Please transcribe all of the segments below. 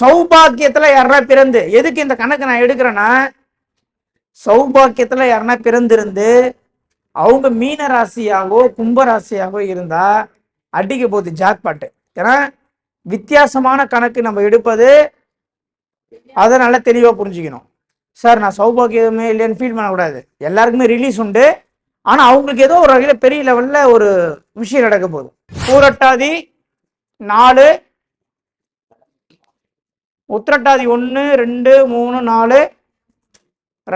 சௌபாக்கியத்துல யாரா பிறந்து. எதுக்கு இந்த கணக்கு நான் எடுக்கிறேன்னா சௌபாக்கியத்துல யாருன்னா பிறந்திருந்து அவங்க மீன ராசியாகவோ கும்ப ராசியாவோ இருந்தா அடிக்க போகுது ஜாக்பாட்டு. ஏன்னா வித்தியாசமான கணக்கு நம்ம எடுப்பது அதை நல்லா தெளிவாக புரிஞ்சுக்கணும். சார் நான் சௌபாகியமே இல்லைன்னு ஃபீல் பண்ணக்கூடாது. எல்லாருக்குமே ரிலீஸ் உண்டு. ஆனால் அவங்களுக்கு ஏதோ ஒரு வகையில் பெரிய லெவலில் ஒரு விஷயம் நடக்க போகுது. பூரட்டாதி நாலு உத்திரட்டாதி ஒன்று ரெண்டு மூணு நாலு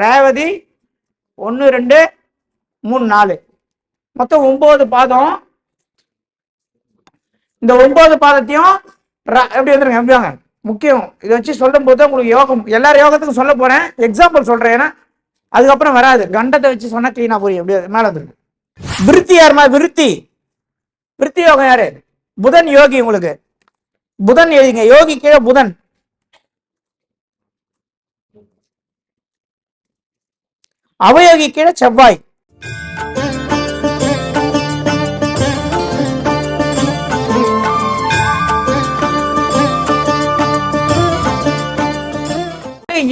ரேவதி ஒன்று ரெண்டு மூணு நாலு. மொத்தம் ஒம்பது பாதம். இந்த ஒம்பது பாதத்தையும் எப்படி வந்துருங்க எப்படிவாங்க முக்கியம் இதை வச்சு சொல்லும் போது உங்களுக்கு யோகம் எல்லா யோகத்துக்கும் சொல்ல போறேன். எக்ஸாம்பிள் சொல்றேன் ஏன்னா அதுக்கப்புறம் வராது. கண்டத்தை வச்சு சொன்னா கிளீனா புரியும். எப்படி மேல வந்துருக்கு விருத்தி யாருமா விருத்தி? விருத்தி யோகம் யாரு? புதன் யோகி உங்களுக்கு. புதன் எழுதிங்க. யோகி கீழே புதன். அவயோகி கீழே செவ்வாய்.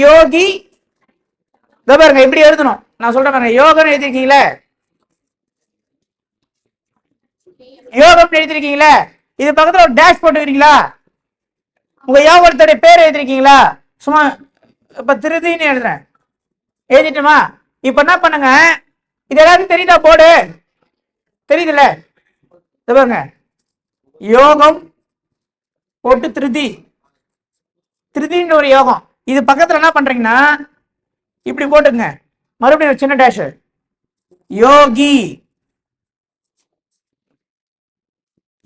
யோகி இதோ பாருங்க இப்படி எழுதணும். நான் சொல்றேன் பாருங்க யோகன்னு எழுதிருக்கீங்களே யோகம் எழுதிருக்கீங்களே இது பக்கத்துல ஒரு டேஷ் போட்டுக்கிறீங்களா உங்க யோகத்துடைய பேர் எழுதிருக்கீங்களா சும்மா இப்ப திருதின்னு எழுதுறேன். எழுதிட்டுமா? இப்ப என்ன பண்ணுங்க? இது எல்லாருக்கும் தெரியுதா? போர்டு தெரியுதுல்ல? பாருங்க. யோகம் போட்டு திருதி. திருதின்னு ஒரு யோகம். இது பக்கத்துல என்ன பண்றீங்கன்னா இப்படி போட்டுங்க மறுபடியும் ஒரு சின்ன டேஷ் யோகி.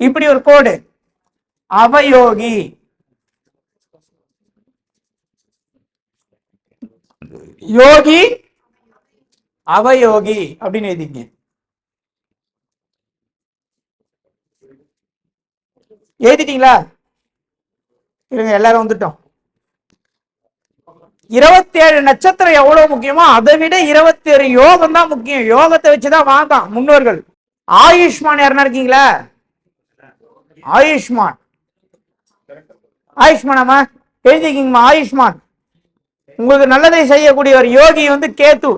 இப்படி ஒரு கோடு. அவயோகி. யோகி அவயோகி அப்படின்னு எழுதிங்க. எழுதிட்டீங்களா? இருங்க எல்லாரும் வந்துட்டோம். இருபத்தி ஏழு நட்சத்திரம் எவ்வளவு முக்கியமோ அதை விட இருபத்தி ஏழு யோகம் தான் முக்கியம். யோகத்தை வச்சுதான் வாங்கான் முன்னோர்கள். ஆயுஷ்மான் யாருன்னா இருக்கீங்களா? ஆயுஷ்மான். ஆயுஷ்மானாமா எழுதிக்கிங்கம்மா ஆயுஷ்மான். உங்களுக்கு நல்லதை செய்யக்கூடிய ஒரு யோகி வந்து கேத்து.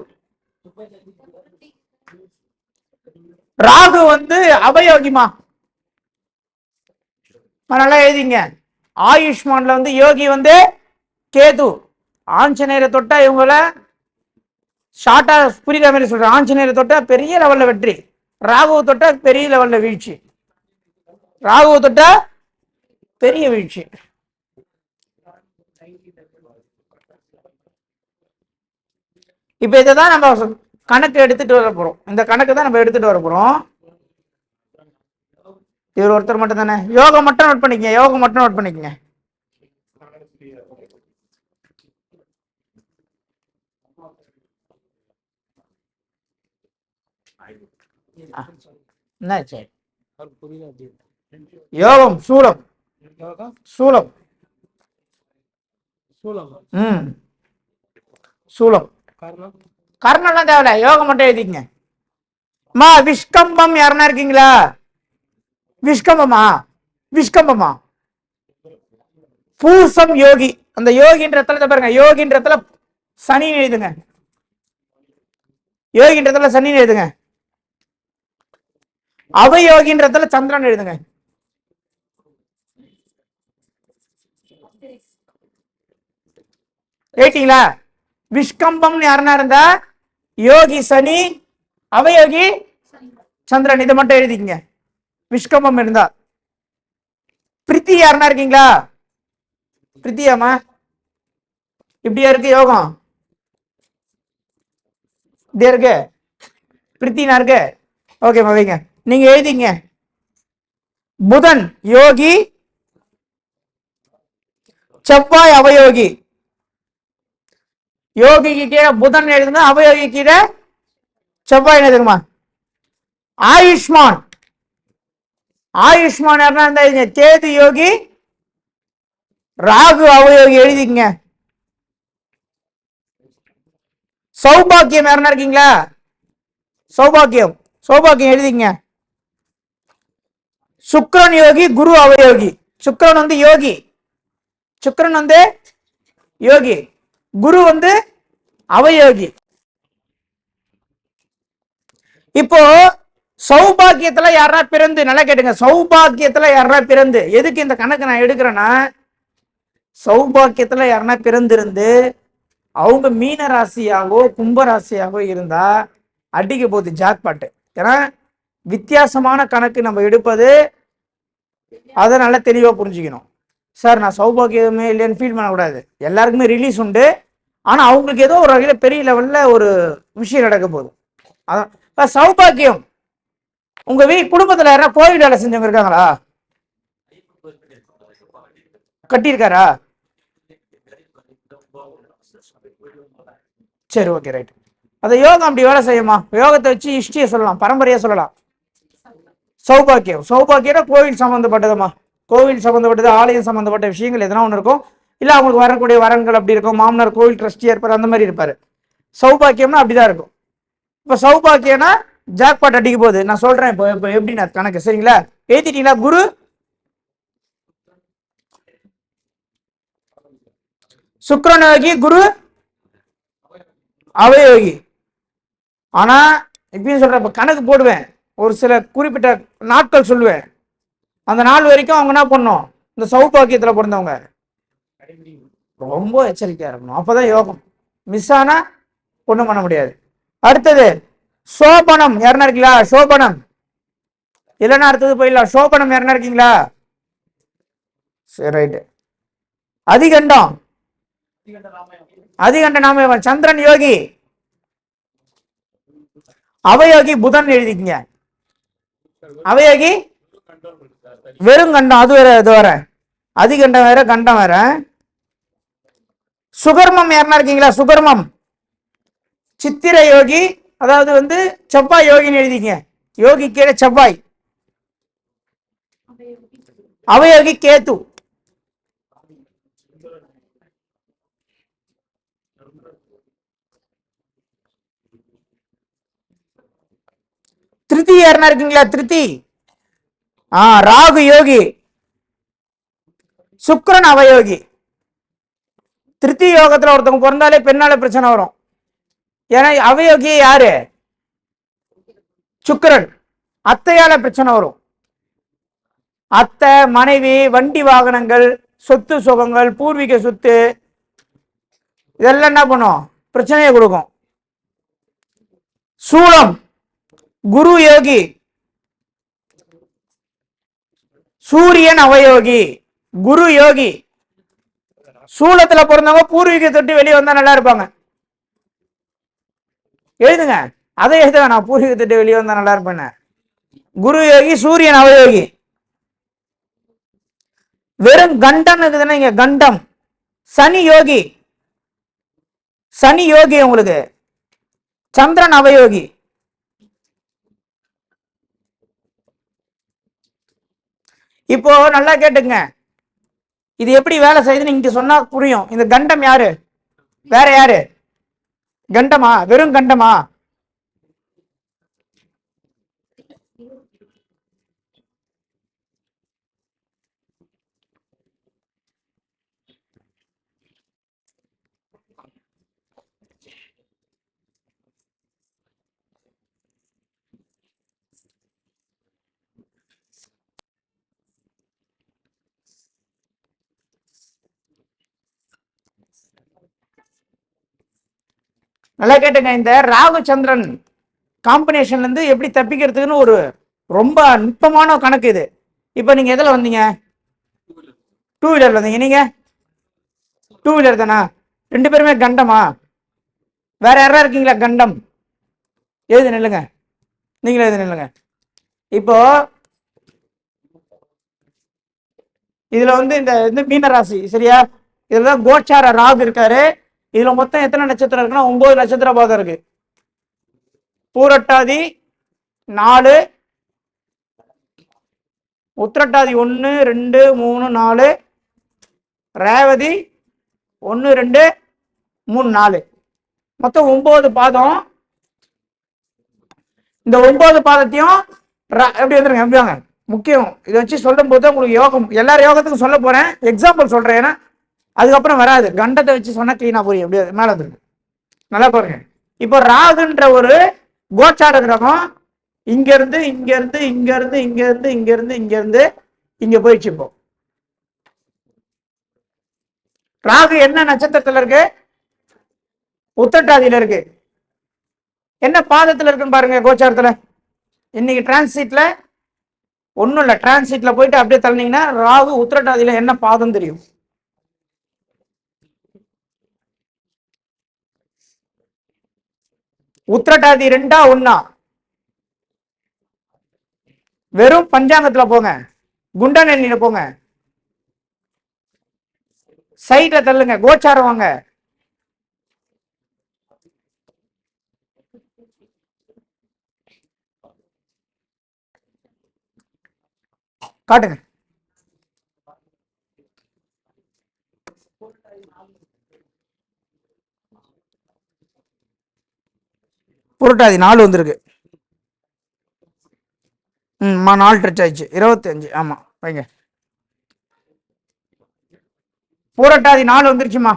ராகு வந்து அபயோகிமா? நல்லா எழுதிங்க. ஆயுஷ்மான்ல வந்து யோகி வந்து கேது. ஆஞ்சநேயரை தொட்டா இவங்கள ஷார்ட்டா புரியுற மாதிரி சொல்றேன். ஆஞ்சநேயரை தொட்டா பெரிய லெவல்ல வெற்றி. ராகுவை தொட்டா பெரிய லெவல்ல வீழ்ச்சி. ராகுவை தொட்டா பெரிய வீழ்ச்சி. இப்ப இதை தான் நம்ம கணக்கு எடுத்துட்டு வர போறோம். இந்த கணக்கு தான் நம்ம எடுத்துட்டு வர போறோம். இவர் ஒருத்தர் மட்டும் தானே? யோகம் மட்டும் நோட் பண்ணிக்கங்க. யோகம் மட்டும் நோட் பண்ணிக்கங்க. யோகம் சூலம். சூலம். ம். சூலம். கர்ணம்லாம் தேவையில்ல யோகம் மட்டும் எழுதிக்கங்க. அம்மா விஷ்கம்பம் யாருன்னா இருக்கீங்களா? விஷ்கம்பமா? விஷ்கம்பமா? பூசம் யோகி. அந்த யோகின்றத்துல பாருங்க யோகின்றத்துல சனி எழுதுங்க. யோகின்றத்துல சனி எழுதுங்க. அவயோகின்ற இடத்துல சந்திரன் எழுதுங்க. கேட்டீங்களா? விஷ்கம்பம் யாருன்னா இருந்தா யோகி சனி அவயோகி சந்திரன். இதை மட்டும் எழுதிக்கங்க. விஷ்கம்பம் இருந்தா. பிரித்தி யாருன்னா இருக்கீங்களா? பிரித்தியாமா இப்படியா இருக்கு யோகம்? இப்படியா இருக்கு? பிரித்தினா இருக்கு? ஓகேம்மா வைங்க. நீங்க எழுதிங்க. புதன் யோகி செவ்வாய் அவயோகி. யோகிக்கு கீழே புதன் எழுதுனா அவயோகி கீழே செவ்வாய் எழுதுங்கம்மா ஆயுஷ்மான். ஆயுஷ்மான் யாருன்னா இருந்தா எழுதுங்க. யோகி ராகு அவயோகி எழுதிக்கங்க. சௌபாக்கியம் யாருன்னா இருக்கீங்களா? சௌபாக்கியம். சௌபாக்கியம் எழுதிங்க சுக்ரன் யோகி குரு அவயோகி. சுக்ரன் வந்து யோகி. சுக்ரன் வந்து யோகி. குரு வந்து அவயோகி. இப்போ சௌபாகியத்துல யாரா பிறந்து நல்லா கேட்டுங்க சௌபாகியத்துல யாரா பிறந்து எதுக்கு இந்த கணக்கு நான் எடுக்கிறேன்னா சௌபாக்கியத்துல யாருன்னா பிறந்திருந்து அவங்க மீன ராசியாகவோ கும்ப ராசியாகவோ இருந்தா அடிக்க போகுது ஜாக்பாட்டு. ஏன்னா வித்தியாசமான கணக்கு நம்ம எடுப்பது அதை நல்லா தெளிவாக புரிஞ்சுக்கணும். சார் நான் சௌபாகியமே இல்லைன்னு ஃபீல் பண்ணக்கூடாது. எல்லாருக்குமே ரிலீஸ் உண்டு. ஆனால் அவங்களுக்கு ஏதோ ஒரு வகையில் பெரிய லெவலில் ஒரு விஷயம் நடக்க போகுது. அதான். இப்போ சௌபாக்கியம். உங்கள் வீ குடும்பத்தில் யாரா கோவில் வேலை செஞ்சவங்க இருக்காங்களா? கட்டியிருக்காரா? சரி ஓகே ரைட் அதை யோகம் அப்படி வேலை செய்யுமா? யோகத்தை வச்சு ஹிஸ்டரியை சொல்லலாம் பரம்பரையாக சொல்லலாம். சௌபாக்கியம். சௌபாக்கியம்னா கோவில் சம்மந்தப்பட்டதுமா கோவில் சம்மந்தப்பட்டது ஆலயம் சம்மந்தப்பட்ட விஷயங்கள் எதனா ஒன்று இருக்கும். இல்லை அவங்களுக்கு வரக்கூடிய வரன்கள் அப்படி இருக்கும். மாமனார் கோவில் ட்ரஸ்டியாக இருப்பார் அந்த மாதிரி இருப்பார். சௌபாக்கியம்னா அப்படிதான் இருக்கும். இப்போ சௌபாக்கியம்னா ஜாக்பாட் அடிக்க போகுது. நான் சொல்கிறேன் இப்போ இப்போ எப்படின்னா கணக்கு. சரிங்களா? ஏற்றிட்டீங்களா குரு? சுக்கிரனோகி குரு? அவயோகி. ஆனா இப்பயும் சொல்கிறேன் இப்போ கணக்கு போடுவேன். ஒரு சில குறிப்பிட்ட நாட்கள் சொல்லுவேன். அந்த நாள் வரைக்கும் அவங்க என்ன பண்ணும்? இந்த சௌபாக்கியத்தில் பிறந்தவங்க. ரொம்ப எச்சரிக்கையா இருக்கணும். அப்பதான் யோகம். மிஸ் ஆனா ஒண்ணும் பண்ண முடியாது. அடுத்தது சோபனம். யாருன்னா இருக்கீங்களா? சோபனம். இல்லைன்னா அடுத்தது போயிடலாம். சோபனம் யாருன்னா இருக்கீங்களா? சரி ரைட்டு அதிகண்டம். அதிகண்ட நாம சந்திரன் யோகி. அவயோகி புதன் எழுதிக்கங்க. அவயோகி வெறும் கண்டம் அது வேற இது வேற. அதிகண்டம் வேற கண்டம் வேற. சுகர்மம் யாருன்னா இருக்கீங்களா? சுகர்மம். சித்திர யோகி அதாவது வந்து செவ்வாய் யோகின்னு எழுதிங்க. யோகி கீழே செவ்வாய். அவயோகி கேத்து திருத்தி யாருன்னா இருக்கீங்களா? திருத்தி ஆ ராகு யோகி. சுக்ரன் அவயோகி. திருத்தி யோகத்துல ஒருத்தவங்க பிறந்தாலே பெண்ணால பிரச்சனை வரும். ஏன்னா அவயோகி யாரு? சுக்கிரன். அத்தையால பிரச்சனை வரும். அத்தை மனைவி வண்டி வாகனங்கள் சொத்து சுகங்கள் பூர்வீக சொத்து இதெல்லாம் என்ன பண்ணும்? பிரச்சனையை கொடுக்கும். சூலம் குரு யோகி. சூரியன் அவயோகி. குரு யோகி. சூளத்துல பிறந்தவங்க பூர்வீக தொட்டு வெளியே வந்தா நல்லா இருப்பாங்க. எழுதுங்க. அதை எழுத வேணாம் பூர்வீக தொட்டு வெளியே வந்தா நல்லா இருப்பேன் குரு யோகி சூரியன் அவயோகி வெறும் கண்டம் இருக்குதுன்னா இங்க கண்டம். சனி யோகி. சனி யோகி உங்களுக்கு. சந்திரன் அவயோகி இப்போ நல்லா கேட்டுங்க இது எப்படி வேலை செய்யுதுன்னு இங்க சொன்னா புரியும். இந்த கண்டம் யாரு? வேற யாரு? கண்டமா? வெறும் கண்டமா? நல்லா கேட்டுங்க இந்த ராகு சந்திரன் எப்படி தப்பிக்கிறதுக்குன்னு ஒரு ரொம்ப நுட்பமான கணக்கு இது. இப்போ நீங்கள் எதில் வந்தீங்க? டூ வீலர் வந்தீங்க. நீங்கள் டூ வீலர் தானா? ரெண்டு பேருமே கண்டமா? வேற யாரா இருக்கீங்களா? கண்டம். எழுது நில்லுங்க. நீங்கள் எழுது நில்லுங்க. இப்போ இதுல வந்து இந்த இது மீனராசி சரியா? இதுல தான் கோச்சார ராகு இருக்காரு. இதுல மொத்தம் எத்தனை நட்சத்திரம் இருக்குன்னா ஒன்பது நட்சத்திர பாதம் இருக்கு. பூரட்டாதி நாலு உத்திரட்டாதி ஒன்று ரெண்டு மூணு நாலு ரேவதி ஒன்று ரெண்டு மூணு நாலு. மொத்தம் ஒன்பது பாதம். இந்த ஒன்பது பாதத்தையும் ர- எப்படி வந்துருங்க எப்படி முக்கியம். இதை வச்சு சொல்லும் போது உங்களுக்கு யோகம் எல்லா யோகத்துக்கும் சொல்ல போறேன். எக்ஸாம்பிள் சொல்றேன். ஏன்னா அதுக்கப்புறம் வராது. கண்டத்தை வச்சு சொன்னா கிளீனா புரியும். எப்படியாது மேல வந்துருக்கு நல்லா பாருங்க. இப்போ ராகுன்ற ஒரு கோச்சார கிரகம் இங்க இருந்து இங்க இருந்து இங்க இருந்து இங்க இருந்து இங்க இருந்து இங்க இருந்து இங்க போயிடுச்சு இப்போ. ராகு என்ன நட்சத்திரத்துல இருக்கு? உத்தட்டாதியில இருக்கு. என்ன பாதத்துல இருக்குன்னு பாருங்க கோச்சாரத்துல. இன்னைக்கு டிரான்சிட்ல ஒன்றும் இல்லை. டிரான்சிட்ல போயிட்டு அப்படியே தள்ளினீங்கன்னா ராகு உத்திரட்டாதியில என்ன பாதம் தெரியும்? உத்திரட்டாதி ரெண்டா ஒன்னா வெறும் பஞ்சாங்கத்துல போங்க. குண்டன் எண்ணில போங்க. சைட்ல தள்ளுங்க. கோச்சாரம் வாங்க. காட்டுங்க. புரட்டாதி நாலு வந்திருக்கு. ம் நாலு டச் ஆயிடுச்சு. இருபத்தி அஞ்சு ஆமா வைங்க. பூரட்டாதி நாலு வந்துருச்சுமா.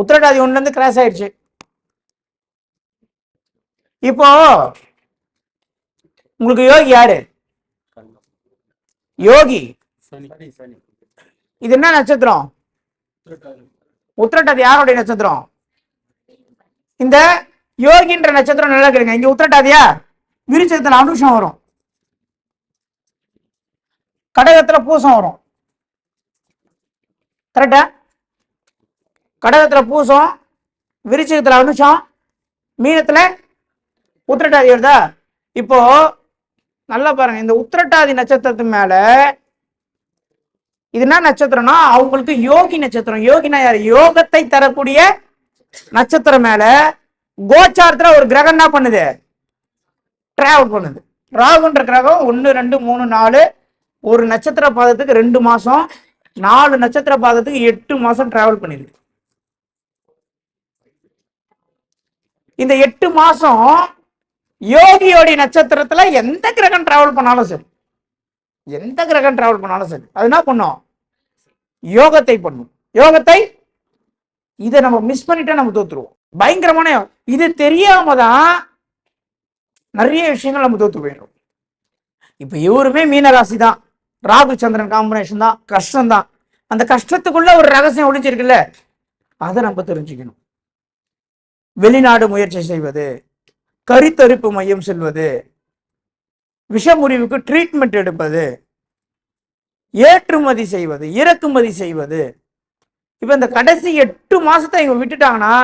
உத்திரட்டாதி ஒண்ணுல இருந்து கிராஸ் ஆயிடுச்சு. இப்போ உங்களுக்கு யோகி யாரு? யோகி. இது என்ன நட்சத்திரம்? உத்திரட்டாதி யாருடைய நட்சத்திரம்? இந்த யோகின்ற நட்சத்திரம் நல்லா கேளுங்க. இங்க உத்திரட்டாதியா விருச்சத்துல அனுஷம் வரும். கடகத்துல பூசம் வரும். கரெக்டா கடகத்துல பூசம் விருச்சகத்துல அனுஷம் மீனத்துல உத்திரட்டாதி வருதா? இப்போ நல்லா பாருங்க. இந்த உத்திரட்டாதி நட்சத்திரத்து மேல இது என்ன நட்சத்திரம்னா அவங்களுக்கு யோகி நட்சத்திரம். யோகினா யார்? யோகத்தை தரக்கூடிய நட்சத்திரம் மேல கோச்சாரத்துல ஒரு கிரகம் என்ன பண்ணுது? டிராவல் பண்ணுது. ராகுன்ற கிரகம் ஒன்று ரெண்டு மூணு நாலு ஒரு நட்சத்திர பாதத்துக்கு ரெண்டு மாசம் நாலு நட்சத்திர பாதத்துக்கு எட்டு மாசம் டிராவல் பண்ணிருக்கு. இந்த எட்டு மாசம் யோகியோடைய நட்சத்திரத்துல எந்த கிரகம் டிராவல் பண்ணாலும் சரி எந்த கிரகம் டிராவல் பண்ணாலும் சரி அது என்ன பண்ணும்? யோகத்தை பண்ணும். யோகத்தை இதை நம்ம மிஸ் பண்ணிட்டா நம்ம தோத்துருவோம். பயங்கரமான இது தெரியாம தான் நிறைய விஷயங்கள் நம்ம தோத்து போயிடும் இப்போ இவருமே மீனராசி தான். ராகு சந்திரன் காம்பினேஷன் தான். கஷ்டம் தான். அந்த கஷ்டத்துக்குள்ள ஒரு ரகசியம் ஒழிஞ்சிருக்குல்ல அதை நம்ம தெரிஞ்சுக்கணும். வெளிநாடு முயற்சி செய்வது கருத்தரிப்பு மையம் செல்வது விஷமுறிவுக்கு ட்ரீட்மெண்ட் எடுப்பது ஏற்றுமதி செய்வது இறக்குமதி செய்வது. இப்போ இந்த கடைசி எட்டு மாசத்தை இவங்க விட்டுட்டாங்கன்னா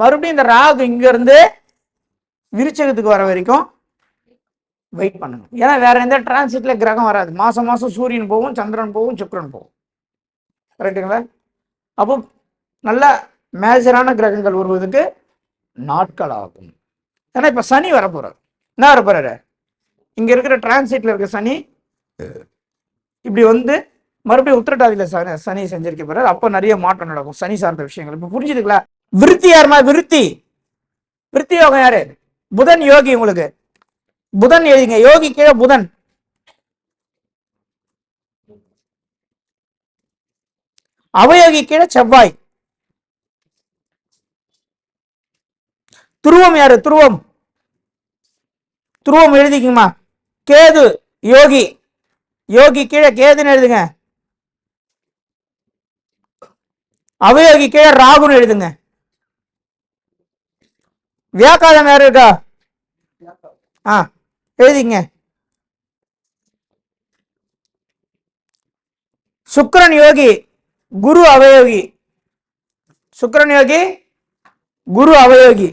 மறுபடியும் இந்த ராகு இங்கேருந்து விருச்சகத்துக்கு வர வரைக்கும் வெயிட் பண்ணணும். ஏன்னா வேற எந்த டிரான்சிட்ல கிரகம் வராது. மாசம் மாசம் சூரியன் போகும் சந்திரன் போகும் சுக்கரன் போகும். கரெக்டுங்களா அப்போ நல்ல மேஜரான கிரகங்கள் வருவதற்கு நாட்கள் ஆகும். ஏன்னா இப்போ சனி வரப்போறாரு. என்ன வரப்போறாரு? இங்க இருக்கிற டிரான்சிட்ல இருக்க சனி இப்படி வந்து மறுபடியும் உத்திரட்டாதியில சனி சனி செஞ்சிருக்க போறாரு. அப்ப நிறைய மாற்றம் நடக்கும் சனி சார்ந்த விஷயங்கள். இப்ப புரிஞ்சுதுங்களா? விருத்தி யாருமா விருத்தி. விருத்தி யோகம் யாரு? புதன் யோகி உங்களுக்கு. புதன் எழுதிங்க. யோகி கீழே புதன். அவயோகி கீழே செவ்வாய். துருவம் யாரு? துருவம். துருவம் எழுதிக்குமா கேது யோகி. யோகி கீழே கேதுன்னு எழுதுங்க. அவயோகி கீழே ராகுன்னு எழுதுங்க. வியாக்காதம் யார் இருக்கா? ஆ எழுதிங்க. சுக்கரன் யோகி குரு அவயோகி. சுக்கரன் யோகி குரு அவயோகி.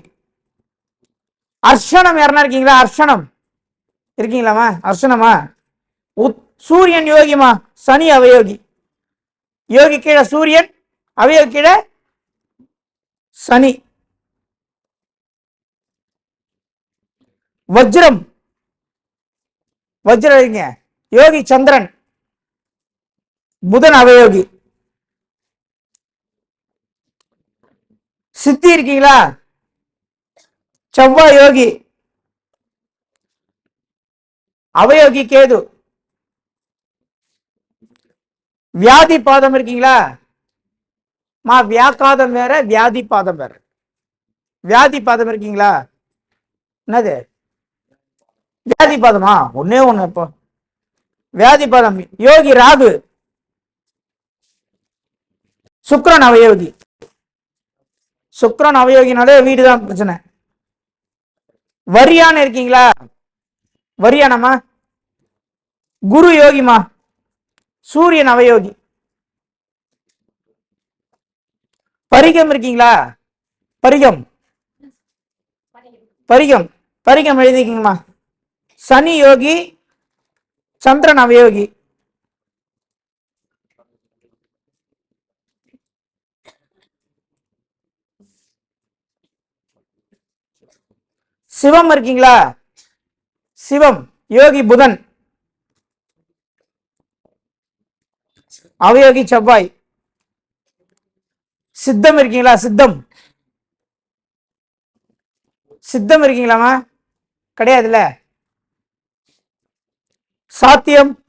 அர்ஷனம் யாருன்னா இருக்கீங்களா? அர்ஷனம் இருக்கீங்களாமா அர்ச்சனமா உத் சூரியன் யோகிமா சனி அவயோகி. யோகி கீழே சூரியன் அவயோகி கீழே சனி. வஜ்ரம். வஜ்ரம் இருக்கீங்க. யோகி சந்திரன். புதன் அவயோகி. சித்தி இருக்கீங்களா? செவ்வாய் யோகி. அவயோகி கேது. வியாதி பாதம் இருக்கீங்களா? மா வியாக்காதம் வேற வியாதி பாதம் வேற. வியாதி பாதம் இருக்கீங்களா? என்னது? வியாதி பாதமா? ஒன்னே ஒண்ணு இப்போ. வியாதி பாதம். யோகி ராகு. சுக்ரன் அவயோகி. சுக்ரன் அவயோகினாலே வீடு தான் பிரச்சனை. வரியான்னு இருக்கீங்களா? வரியானம்மா குரு யோகிமா சூரியன் அவயோகி. பரிகம் இருக்கீங்களா? பரிகம். பரிகம். பரிகம் எழுதிக்கிங்கம்மா. சனி யோகி சந்திரன் அவயோகி. சிவம் இருக்கீங்களா? சிவம் யோகி புதன். அவயோகி செவ்வாய். சித்தம் இருக்கீங்களா? சித்தம். சித்தம் இருக்கீங்களாமா கிடையாதுல்ல. சாத்தியம்.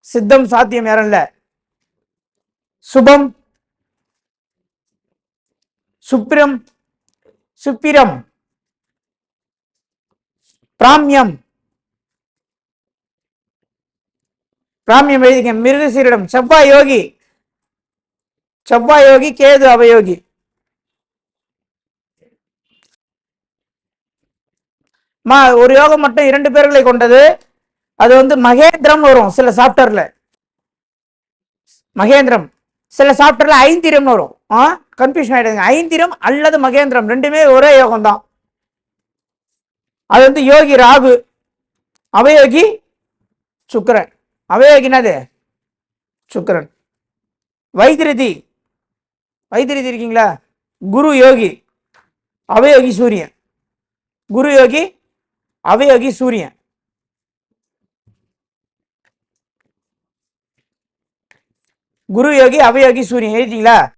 சித்தம் சாத்தியம் யாரும் இல்ல. சுபம். சுப்பிரம். சுப்பிரம். பிராமியம். பிராமியம் எழுதிக்க மிருகசீரிடம் செவ்வாய் யோகி. செவ்வாய் யோகி கேது அவயோகி. மா ஒரு யோகம் மட்டும் இரண்டு பேர்களை கொண்டது. அது வந்து மகேந்திரம் வரும் சில சாப்டர்ல. மகேந்திரம். சில சாப்டர்ல ஐந்திரம் வரும். ஆ கன்ஃபியூஷன் ஆயிடுங்க ஐந்திரம் அல்லது மகேந்திரம் ரெண்டுமே ஒரே யோகம் தான் அது வந்து யோகி ராகு. அவயோகி சுக்கரன். அவயோகினது சுக்கரன் சுக்கிரன். வைத்திருதி. வைத்திருதி இருக்கீங்களா? குரு யோகி. அவயோகி சூரியன். குரு யோகி அவயோகி சூரியன். குரு யோகி அவயோகி சூரியன். எழுதிங்களா